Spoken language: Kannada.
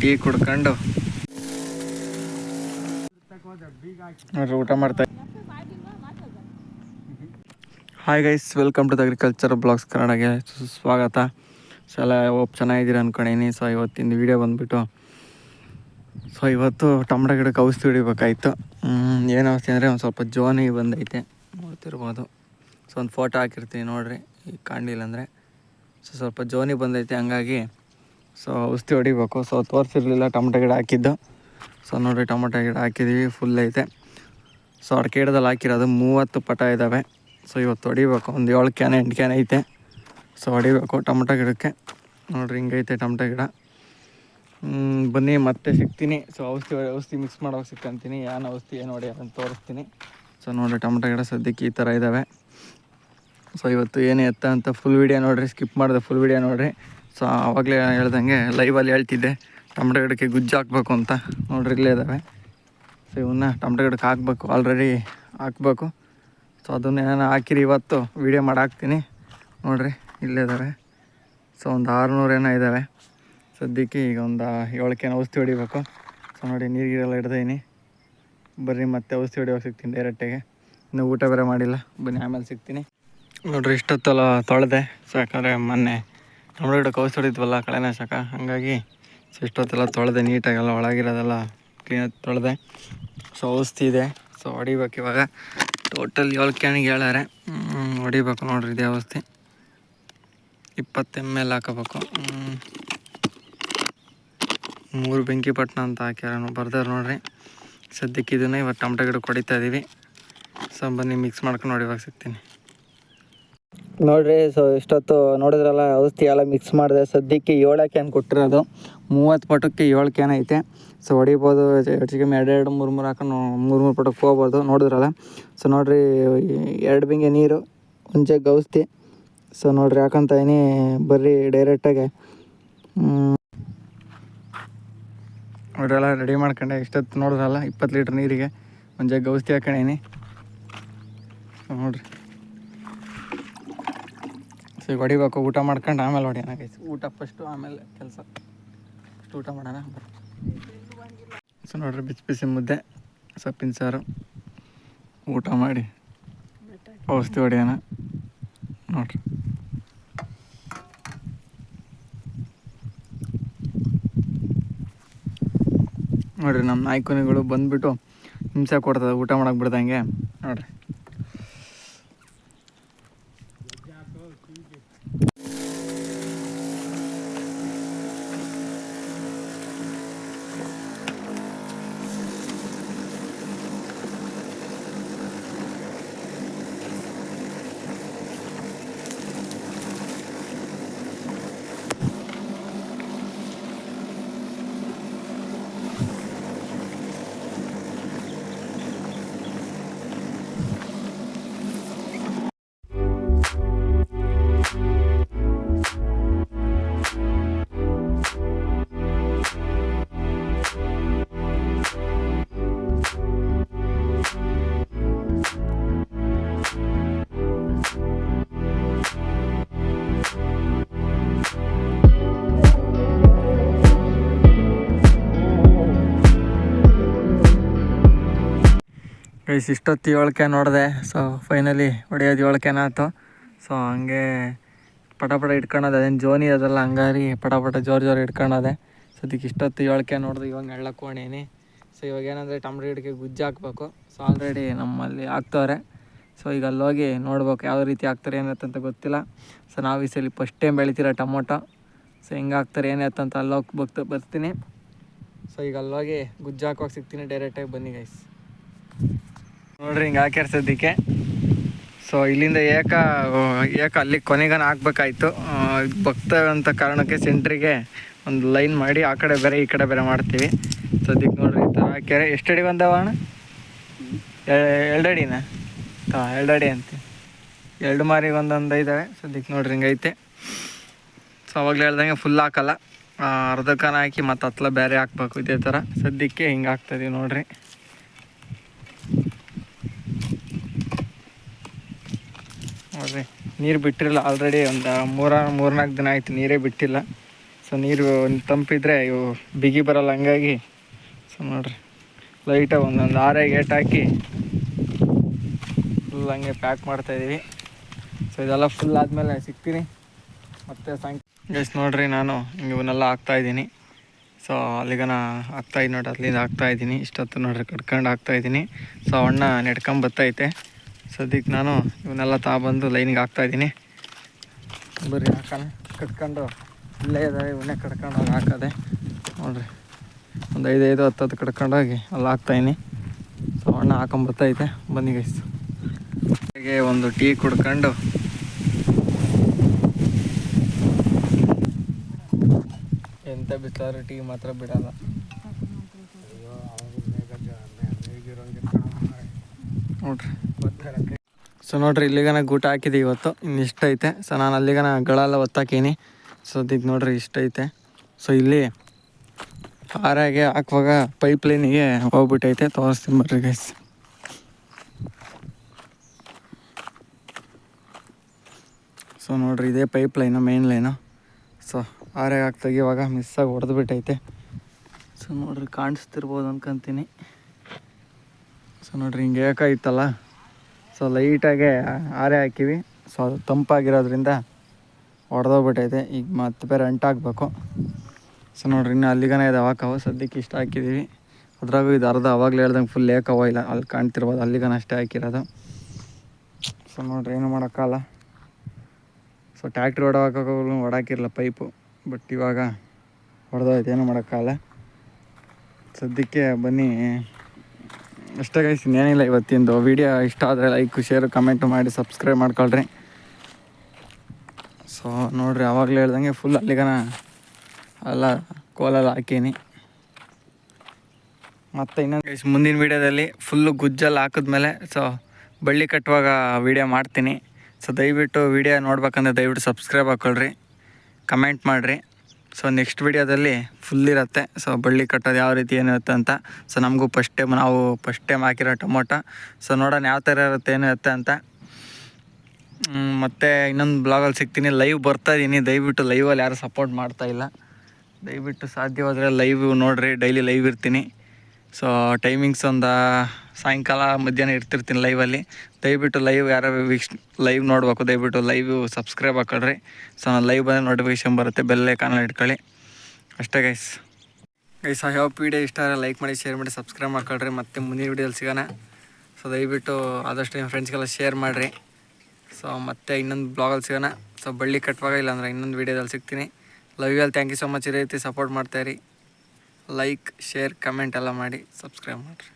ಟೀ ಕುಡ್ಕೊಂಡು ಊಟ ಮಾಡ್ತಾ hi guys welcome to the agriculture blogs ಕನ್ನಡಗೆ. ಸ್ವಾಗತ ಸೊ ಎಲ್ಲ ಓಪ್ ಚೆನ್ನಾಗಿದ್ದೀರ ಅಂದ್ಕೊಂಡೀನಿ ಸೊ ಇವತ್ತಿನ ವೀಡಿಯೋ ಬಂದುಬಿಟ್ಟು ಸೊ ಇವತ್ತು ಟೊಮಟೊ ಗಿಡಕ್ಕೆ ಔಷಧಿ ಹಿಡಿಬೇಕಾಯ್ತು. ಏನು ಔಷಧಿ ಅಂದರೆ ಒಂದು ಸ್ವಲ್ಪ ಜೋನಿ ಬಂದೈತೆ. ನೋಡ್ತಿರ್ಬೋದು. ಸೊ ಒಂದು ಫೋಟೋ ಹಾಕಿರ್ತೀನಿ ನೋಡಿರಿ. ಈಗ ಕಾಣಲಿಲ್ಲ ಅಂದರೆ ಸೊ ಸ್ವಲ್ಪ ಜೋನಿ ಬಂದೈತೆ. ಹಂಗಾಗಿ ಸೊ ಔಷಧಿ ಹೊಡಿಬೇಕು. ಸೊ ತೋರಿಸಿರ್ಲಿಲ್ಲ ಟೊಮಟೊ ಗಿಡ ಹಾಕಿದ್ದು. ಸೊ ನೋಡಿರಿ ಟೊಮಟೊ ಗಿಡ ಹಾಕಿದ್ದೀವಿ ಫುಲ್ ಐತೆ. ಸೊ ಅಡಿಕೆ ಗಿಡದಲ್ಲಿ ಹಾಕಿರೋದು ಮೂವತ್ತು ಪಟ ಇದ್ದಾವೆ ಸೊ ಇವತ್ತು ಹೊಡಿಬೇಕು. ಒಂದು ಏಳು ಕ್ಯಾನ್, ಎಂಟು ಕ್ಯಾನ್ ಐತೆ. ಸೊ ಹೊಡಿಬೇಕು ಟೊಮೆಟೊ ಗಿಡಕ್ಕೆ. ನೋಡಿರಿ ಹಿಂಗೈತೆ ಟೊಮಟೊ ಗಿಡ. ಬನ್ನಿ, ಮತ್ತೆ ಸಿಗ್ತೀನಿ. ಸೊ ಔಷಧಿ ಔಷಧಿ ಮಿಕ್ಸ್ ಮಾಡೋಕೆ ಸಿಕ್ಕಂತೀನಿ. ಏನು ಔಷಧಿ, ಏನು ಹೊಡಿ ಅಂತ ತೋರಿಸ್ತೀನಿ. ಸೊ ನೋಡಿರಿ ಟೊಮೆಟೊ ಗಿಡ ಸದ್ಯಕ್ಕೆ ಈ ಥರ ಇದ್ದಾವೆ ಸೊ ಇವತ್ತು ಏನು ಎತ್ತ ಅಂತ ಫುಲ್ ವೀಡಿಯೋ ನೋಡಿರಿ. ಸ್ಕಿಪ್ ಮಾಡಿದೆ ಫುಲ್ ವೀಡಿಯೋ ನೋಡಿರಿ. ಸೊ ಆವಾಗಲೇ ಹೇಳ್ದಂಗೆ ಲೈವಲ್ಲಿ ಹೇಳ್ತಿದ್ದೆ ಟೊಮೆಟೊ ಗಿಡಕ್ಕೆ ಗುಜ್ಜು ಹಾಕ್ಬೇಕು ಅಂತ. ನೋಡ್ರಿ ಇಲ್ಲೇ ಇದ್ದಾವೆ ಸೊ ಇವನ್ನ ಟೊಮೆಟೊ ಗಿಡಕ್ಕೆ ಹಾಕ್ಬೇಕು ಆಲ್ರೆಡಿ ಹಾಕ್ಬೇಕು. ಸೊ ಅದನ್ನ ನಾನು ಹಾಕಿರಿ ಇವತ್ತು ವೀಡಿಯೋ ಮಾಡಿ ಹಾಕ್ತೀನಿ. ನೋಡಿರಿ, ಇಲ್ಲೇ ಇದ್ದಾವೆ ಸೊ ಒಂದು ಆರುನೂರು ಏನೋ ಇದ್ದಾವೆ ಸದ್ಯಕ್ಕೆ ಈಗ ಒಂದು ಏಳಕ್ಕೇನು ಔಷಧಿ ಹೊಡಿಬೇಕು. ಸೊ ನೋಡಿ, ನೀರಿಗೆಲ್ಲ ಹಿಡ್ದೀನಿ ಬರ್ರಿ ಮತ್ತೆ ಔಷಧಿ ಹೊಡಿಯೋಕೆ ಸಿಗ್ತೀನಿ ಡೈರೆಕ್ಟಾಗಿ ಇನ್ನು ಊಟ ಬೇರೆ ಮಾಡಿಲ್ಲ, ಬನ್ನಿ ಆಮೇಲೆ ಸಿಗ್ತೀನಿ. ನೋಡ್ರಿ, ಇಷ್ಟೊತ್ತಲ್ಲ ತೊಳೆದೆ. ಸೊ ಯಾಕಂದರೆ ಮೊನ್ನೆ ಟೊಮಟೊ ಗಿಡ ಕೌಸ್ ಹೊಡಿದ್ವಲ್ಲ ಕಳೆನಾಶಕ ಹಾಗಾಗಿ ಸೊ ಇಷ್ಟೊತ್ತೆಲ್ಲ ತೊಳೆದೆ, ನೀಟಾಗೆಲ್ಲ ಒಳಗಿರೋದೆಲ್ಲ ಕ್ಲೀನಾಗಿ ತೊಳೆದೆ. ಸೊ ಔಷಧಿ ಇದೆ. ಸೊ ಹೊಡಿಬೇಕು ಇವಾಗ. ಟೋಟಲ್ ಏಳು ಕ್ಯಾನಿಗೆ ಹೇಳಾರೆ ಹೊಡಿಬೇಕು ನೋಡ್ರಿ ಇದೇ ಔಷಧಿ. ಇಪ್ಪತ್ತು ಎಂ ಎಲ್ ಹಾಕೋಬೇಕು. ಮೂರು ಬೆಂಕಿ ಪಟ್ಟಣ ಅಂತ ಹಾಕ್ಯಾರ ಬರ್ದಾರೆ ನೋಡ್ರಿ. ಸದ್ಯಕ್ಕೆ ಇದನ್ನ ಇವತ್ತು ಟೊಮಟೊ ಗಿಡ ಕೊಡಿತಾ ಇದ್ದೀವಿ ಸೊ ಬನ್ನಿ ಮಿಕ್ಸ್ ಮಾಡ್ಕೊಂಡು ಹೊಡಿವಾಗ ಸಿಗ್ತೀನಿ. ನೋಡ್ರಿ ಸೊ ಇಷ್ಟೊತ್ತು ನೋಡಿದ್ರಲ್ಲ, ಔಷಧಿ ಎಲ್ಲ ಮಿಕ್ಸ್ ಮಾಡಿದೆ. ಸದ್ಯಕ್ಕೆ ಏಳು ಕ್ಯಾನ್ ಕೊಟ್ಟಿರೋದು. ಮೂವತ್ತು ಪಟಕ್ಕೆ ಏಳು ಕ್ಯಾನ್ ಐತೆ. ಸೊ ಹೊಡಿಬೋದು ಹೆಚ್ಚು ಕಮ್ಮಿ ಎರಡೆರಡು ಮೂರು ಮೂರು ಹಾಕೊಂಡು ಮೂರು ಮೂರು ಪಟಕ್ಕೆ ಹೋಗ್ಬೋದು. ನೋಡಿದ್ರಲ್ಲ. ಸೊ ನೋಡ್ರಿ, ಎರಡು ಬಿಂಗೆ ನೀರು, ಒಂದು ಔಷಧಿ. ಸೊ ನೋಡ್ರಿ, ಹಾಕೊಂತ ಇದೀನಿ ಬರ್ರಿ ಡೈರೆಕ್ಟಾಗೆ ನೋಡ್ರಲ್ಲ ರೆಡಿ ಮಾಡ್ಕೊಂಡೆ. ಇಷ್ಟೊತ್ತು ನೋಡಿದ್ರಲ್ಲ, ಇಪ್ಪತ್ತು ಲೀಟ್ರ್ ನೀರಿಗೆ ಒಂದು ಜಗ್ ಔಷಧಿ ಹಾಕೊಂಡೇನಿ. ನೋಡ್ರಿ. ಸೊ ಈಗ ಹೊಡಿಬೇಕು ಊಟ ಮಾಡ್ಕೊಂಡು ಆಮೇಲೆ ಹೊಡಿಯೋಣ ಗೈಸ್ ಊಟ ಫಸ್ಟು ಆಮೇಲೆ ಕೆಲಸ. ಫಸ್ಟ್ ಊಟ ಮಾಡೋಣ ಸೊ ನೋಡ್ರಿ ಬಿಸಿ ಬಿಸಿ ಮುದ್ದೆ ಸೊಪ್ಪಿನ ಸಾರು. ಊಟ ಮಾಡಿ ಔಷಧಿ ಹೊಡಿಯೋಣ. ನೋಡ್ರಿ. ನೋಡ್ರಿ ನಮ್ಮ ನಾಯ್ಕೊನಿಗಳು ಬಂದುಬಿಟ್ಟು ಹಿಂಸೆ ಕೊಡ್ತದೆ ಊಟ ಮಾಡೋಕೆ ಬಿಡ್ದಂಗೆ. ನೋಡ್ರಿ. ಗೈಸ್, ಇಷ್ಟೊತ್ತು ಏಳು ಕ್ಯಾನ್ ನೋಡಿದೆ. ಸೊ ಫೈನಲಿ ಹೊಡೆಯೋದು ಏಳು ಕ್ಯಾನ್ ಆಯ್ತು. ಸೊ ಹಂಗೆ ಪಟಪಟ ಪಟ ಇಟ್ಕೊಳೋದು ಅದೇನು ಜೋನಿ ಅದಲ್ಲ, ಹಂಗಾರಿ ಪಟಪಟ ಪಟ ಜೋರು ಜೋರು ಇಟ್ಕೊಳೋದೆ ಸೊ ಅದಕ್ಕೆ ಇಷ್ಟೊತ್ತು ಏಳು ಕ್ಯಾನ್ ನೋಡಿದೆ, ಇವಾಗ ಎಳ್ಳಕ್ಕೆ ಹೊಣೀನಿ ಸೊ ಇವಾಗ ಏನಂದರೆ ಟಮ್ರಿ ಗಿಡಕ್ಕೆ ಗುಜ್ಜು ಹಾಕ್ಬೇಕು. ಸೊ ಆಲ್ರೆಡಿ ನಮ್ಮಲ್ಲಿ ಹಾಕ್ತವ್ರೆ. ಸೊ ಈಗ ಅಲ್ಲಿ ಹೋಗಿ ನೋಡ್ಬೇಕು ಯಾವ ರೀತಿ ಹಾಕ್ತಾರೆ ಏನಂತ ಗೊತ್ತಿಲ್ಲ. ಸೊ ನಾವು ಈ ಸಲ ಫಸ್ಟ್ ಟೈಮ್ ಬೆಳಿತೀರ ಟೊಮೊಟೊ. ಸೊ ಹೆಂಗೆ ಹಾಕ್ತಾರೆ, ಏನಾಯ್ತು ಅಲ್ಲಿ ಹೋಗಿ ಬರ್ತೀನಿ. ಸೊ ಈಗ ಅಲ್ಲೋಗಿ ಗುಜ್ಜು ಹಾಕುವಾಗ ಸಿಗ್ತೀನಿ ಡೈರೆಕ್ಟಾಗಿ ಬನ್ನಿ ಗೈಸ್ ನೋಡ್ರಿ, ಹಿಂಗೆ ಹಾಕ್ಯಾರ ಸದ್ಯಕ್ಕೆ ಸೊ ಇಲ್ಲಿಂದ ಏಕ ಏಕ ಅಲ್ಲಿ ಕೊನೆಗನ ಹಾಕ್ಬೇಕಾಯ್ತು. ಅಂತ ಕಾರಣಕ್ಕೆ ಸೆಂಟ್ರಿಗೆ ಒಂದು ಲೈನ್ ಮಾಡಿ ಆ ಕಡೆ ಬೇರೆ, ಈ ಕಡೆ ಬೇರೆ ಮಾಡ್ತೀವಿ. ಸದ್ಯಕ್ಕೆ ನೋಡ್ರಿ, ಈ ಥರ ಹಾಕ್ಯಾರೆ. ಎಷ್ಟು ಅಡಿ ಅಣ್ಣ? ಎರಡು ಅಡಿನ? ಹಾಂ, ಎರಡು ಅಡಿ ಅಂತ. ಎರಡು ಮಾರಿಗೆ ಒಂದೊಂದು ಇದ್ದಾವೆ ಅದಕ್ಕೆ ನೋಡ್ರಿ ಹಿಂಗೈತೆ ಸೊ ಅವಾಗಲೇ ಹೇಳ್ದಂಗೆ ಫುಲ್ ಹಾಕಲ್ಲ. ಅರ್ಧಕ್ಕನ ಅರ್ಧ ಕಾನ ಹಾಕಿ ಮತ್ತು ಹತ್ಲ ಬೇರೆ ಹಾಕ್ಬೇಕು ಇದೇ ಥರ ಸದ್ಯಕ್ಕೆ ಹಿಂಗೆ ಆಗ್ತದೆ ನೋಡ್ರಿ. ನೋಡ್ರಿ, ನೀರು ಬಿಟ್ಟಿರಲ್ಲ ಆಲ್ರೆಡಿ ಒಂದು ಮೂರ ಮೂರ್ನಾಲ್ಕು ದಿನ ಆಯಿತು ನೀರೇ ಬಿಟ್ಟಿಲ್ಲ. ಸೊ ನೀರು ತಂಪಿದ್ರೆ ಇವು ಬಿಗಿ ಬರಲ್ಲ ಹಂಗಾಗಿ. ಸೊ ನೋಡ್ರಿ ಲೈಟಾಗಿ ಒಂದೊಂದು ಆರೆ ಗೇಟ್ ಹಾಕಿ ಫುಲ್ ಹಂಗೆ ಪ್ಯಾಕ್ ಮಾಡ್ತಾಯಿದ್ದೀವಿ ಸೊ ಇದೆಲ್ಲ ಫುಲ್ ಆದಮೇಲೆ ಸಿಗ್ತೀನಿ. ಮತ್ತೆ ಸಾಯಂಕಾಲ ಎಸ್ ನೋಡ್ರಿ, ನಾನು ಇವನ್ನೆಲ್ಲ ಹಾಕ್ತಾಯಿದ್ದೀನಿ ಸೊ ಅಲ್ಲಿಗನ ಹಾಕ್ತಾಯಿದ್ದೀನಿ ನೋಡ್ರಿ, ಅಲ್ಲಿಂದ ಹಾಕ್ತಾಯಿದ್ದೀನಿ ಇಷ್ಟೊತ್ತು ನೋಡ್ರಿ, ಕಟ್ಕೊಂಡು ಹಾಕ್ತಾಯಿದ್ದೀನಿ ಸೊ ಅಣ್ಣ ನೆಡ್ಕೊಂಡ್ ಬರ್ತೈತೆ. ಸದ್ಯಕ್ಕೆ ನಾನು ಇವನ್ನೆಲ್ಲ ತಗೊಬಂದು ಲೈನಿಗೆ ಹಾಕ್ತಾಯಿದ್ದೀನಿ ಬರ್ರಿ ಹಾಕೋಣ. ಕಟ್ಕೊಂಡು ಇಲ್ಲೇ ಇದ್ದಾವೆ ಇವನ್ನೇ ಕಟ್ಕೊಂಡು ಹೋಗಿ ಹಾಕೋದೆ. ನೋಡ್ರಿ ಒಂದು ಐದು ಐದು ಹತ್ತು ಹತ್ತು ಕಟ್ಕೊಂಡೋಗಿ ಅಲ್ಲಿ ಹಾಕ್ತಾಯಿನಿ ಸೊ ಅಣ್ಣ ಹಾಕೊಂಬರ್ತೈತೆ ಬನ್ನಿ ಗೈಸ್ ಹಾಗೆ ಒಂದು ಟೀ ಕುಡ್ಕೊಂಡು ಎಂತ ಬಿಸಾರು ಟೀ ಮಾತ್ರ ಬಿಡಲ್ಲ. ನೋಡ್ರಿ. ಸೊ ನೋಡ್ರಿ ಇಲ್ಲಿಗನ ಗೂಟ ಹಾಕಿದೆ ಇವತ್ತು. ಇನ್ನು ಇಷ್ಟ ಐತೆ. ಸೊ ನಾನು ಅಲ್ಲಿಗನ ಗಳೆಲ್ಲ ಒತ್ತಾಕೀನಿ. ಸೊ ಅದಕ್ಕೆ ನೋಡ್ರಿ, ಇಷ್ಟ ಐತೆ. ಸೊ ಇಲ್ಲಿ ಆರಾಗೆ ಹಾಕುವಾಗ ಪೈಪ್ ಲೈನಿಗೆ ಹೋಗ್ಬಿಟ್ಟೈತೆ. ತೋರಿಸ್ತೀನಿ ಬರ್ರಿ ಗೈಸ್ ಸೊ ನೋಡ್ರಿ, ಇದೇ pipeline main line so ಆರೆ ಹಾಕಿ ಇವಾಗ ಮಿಸ್ಸಾಗಿ ಹೊಡೆದು ಬಿಟ್ಟೈತೆ ಸೊ ನೋಡ್ರಿ, ಕಾಣಿಸ್ತಿರ್ಬೋದು ಅನ್ಕೊಂತೀನಿ. ಸೊ ನೋಡ್ರಿ, ಹಿಂಗೆ ಏಕಾಯ್ತಲ್ಲ ಸೊ ಲೈಟಾಗೆ ಆರೆ ಹಾಕಿವಿ. ಸೊ ಅದು ತಂಪಾಗಿರೋದ್ರಿಂದ ಹೊಡೆದೋಗ್ಬಿಟ್ಟೈತೆ ಈಗ ಮತ್ತೆ ಬೇರೆ ಅಂಟಾಕಬೇಕು ಸೊ ನೋಡ್ರಿ, ಇನ್ನು ಅಲ್ಲಿಗನೇ ಇದೆ ಅವ ಸದ್ಯಕ್ಕೆ ಇಷ್ಟ ಹಾಕಿದ್ದೀವಿ ಅದ್ರಾಗೂ ಇದು ಅರ್ಧ ಅವಾಗಲೇ ಹೇಳ್ದಂಗೆ ಫುಲ್ ಏಕವ ಇಲ್ಲ. ಅಲ್ಲಿ ಕಾಣ್ತಿರ್ಬೋದು. ಅಲ್ಲಿಗನ ಅಷ್ಟೇ ಹಾಕಿರೋದು. ಸೊ ನೋಡ್ರಿ, ಏನು ಮಾಡೋಕ್ಕಲ್ಲ ಸೊ ಟ್ಯಾಕ್ಟ್ರಿ ಹೊಡೋಕೆ ಹೊಡಾಕಿರಲ್ಲ ಪೈಪು ಬಟ್ ಇವಾಗ ಹೊಡೆದೋಯ್ತು ಏನು ಮಾಡೋಕ್ಕಲ್ಲ ಸದ್ಯಕ್ಕೆ ಬನ್ನಿ. ಅಷ್ಟೇ ಗೈಸ್ ಇನ್ನೇನಿಲ್ಲ ಇವತ್ತಿಂದು ವಿಡಿಯೋ ಇಷ್ಟ ಆದರೆ ಲೈಕ್ ಶೇರು ಕಮೆಂಟ್ ಮಾಡಿ ಸಬ್ಸ್ಕ್ರೈಬ್ ಮಾಡ್ಕೊಳ್ರಿ. ಸೊ ನೋಡ್ರಿ ಆವಾಗಲೇ ಹೇಳ್ದಂಗೆ ಫುಲ್ ಅಲ್ಲಿಗನ ಎಲ್ಲ ಕೋಲಲ್ಲಿ ಹಾಕೀನಿ. ಮತ್ತು ಇನ್ನೊಂದು ಗೈಸ್ ಮುಂದಿನ ವೀಡಿಯೋದಲ್ಲಿ ಫುಲ್ಲು ಗುಜ್ಜಲ್ಲಿ ಹಾಕಿದ್ಮೇಲೆ ಸೊ ಬಳ್ಳಿ ಕಟ್ಟುವಾಗ ವೀಡಿಯೋ ಮಾಡ್ತೀನಿ. ಸೊ ದಯವಿಟ್ಟು ವೀಡಿಯೋ ನೋಡ್ಬೇಕಂದ್ರೆ ದಯವಿಟ್ಟು ಸಬ್ಸ್ಕ್ರೈಬ್ ಹಾಕ್ಕೊಳ್ರಿ ಕಮೆಂಟ್ ಮಾಡಿರಿ. ಸೊ ನೆಕ್ಸ್ಟ್ ವಿಡಿಯೋದಲ್ಲಿ ಫುಲ್ ಇರುತ್ತೆ. ಸೊ ಬಳ್ಳಿ ಕಟ್ಟೋದು ಯಾವ ರೀತಿ ಏನಿರುತ್ತೆ ಅಂತ. ಸೊ ನಮಗೂ ಫಸ್ಟ್ ಟೈಮ್ ನಾವು ಫಸ್ಟ್ ಟೈಮ್ ಹಾಕಿರೋ ಟೊಮೊಟೊ. ಸೊ ನೋಡೋಣ ಯಾವ ಥರ ಇರುತ್ತೆ ಏನಿರುತ್ತೆ ಅಂತ. ಮತ್ತು ಇನ್ನೊಂದು ಬ್ಲಾಗಲ್ಲಿ ಸಿಗ್ತೀನಿ. ಲೈವ್ ಬರ್ತಾ ಇದ್ದೀನಿ ದಯವಿಟ್ಟು ಲೈವಲ್ಲಿ ಯಾರು ಸಪೋರ್ಟ್ ಮಾಡ್ತಾ ಇಲ್ಲ. ದಯವಿಟ್ಟು ಸಾಧ್ಯವಾದರೆ ಲೈವ್ ನೋಡಿರಿ. ಡೈಲಿ ಲೈವ್ ಇರ್ತೀನಿ. ಸೊ ಟೈಮಿಂಗ್ಸ್ ಒಂದು ಸಾಯಂಕಾಲ, ಮಧ್ಯಾಹ್ನ ಇರ್ತಿರ್ತೀನಿ ಲೈವಲ್ಲಿ ದಯವಿಟ್ಟು ಲೈವ್ ಯಾರು ವೀಕ್ಷ ಲೈವ್ ನೋಡಬೇಕು. ದಯವಿಟ್ಟು ಲೈವ್ ಸಬ್ಸ್ಕ್ರೈಬ್ ಹಾಕೊಳ್ರಿ. ಸೊ ಲೈವ್ ಬಂದರೆ ನೋಟಿಫಿಕೇಶನ್ ಬರುತ್ತೆ. ಬೆಲ್ಲೇ ಕಾನಲ್ ಇಟ್ಕೊಳ್ಳಿ. ಅಷ್ಟೇ ಗೈಸ್ ಗೈಸ್ ಆ ಯಾವ ವಿಡಿಯೋ ಇಷ್ಟ ಆದರೆ ಲೈಕ್ ಮಾಡಿ ಶೇರ್ ಮಾಡಿ ಸಬ್ಸ್ಕ್ರೈಬ್ ಮಾಡ್ಕೊಳ್ರಿ. ಮತ್ತೆ ಮುಂದಿನ ವೀಡಿಯೋದಲ್ಲಿ ಸಿಗೋಣ. ಸೊ ದಯವಿಟ್ಟು ಆದಷ್ಟು ನಿಮ್ಮ ಫ್ರೆಂಡ್ಸ್ಗೆಲ್ಲ ಶೇರ್ ಮಾಡಿರಿ. ಸೊ ಮತ್ತೆ ಇನ್ನೊಂದು ಬ್ಲಾಗಲ್ಲಿ ಸಿಗೋಣ. ಸೊ ಬಳ್ಳಿ ಕಟ್ಟುವಾಗ ಇಲ್ಲಾಂದ್ರೆ ಇನ್ನೊಂದು ವೀಡಿಯೋದಲ್ಲಿ ಸಿಗ್ತೀನಿ. Love you all thank you so much ಈ ರೀತಿ ಸಪೋರ್ಟ್ ಮಾಡ್ತಾಯಿರಿ ಲೈಕ್ ಶೇರ್ ಕಮೆಂಟ್ ಎಲ್ಲ ಮಾಡಿ ಸಬ್ಸ್ಕ್ರೈಬ್ ಮಾಡಿರಿ.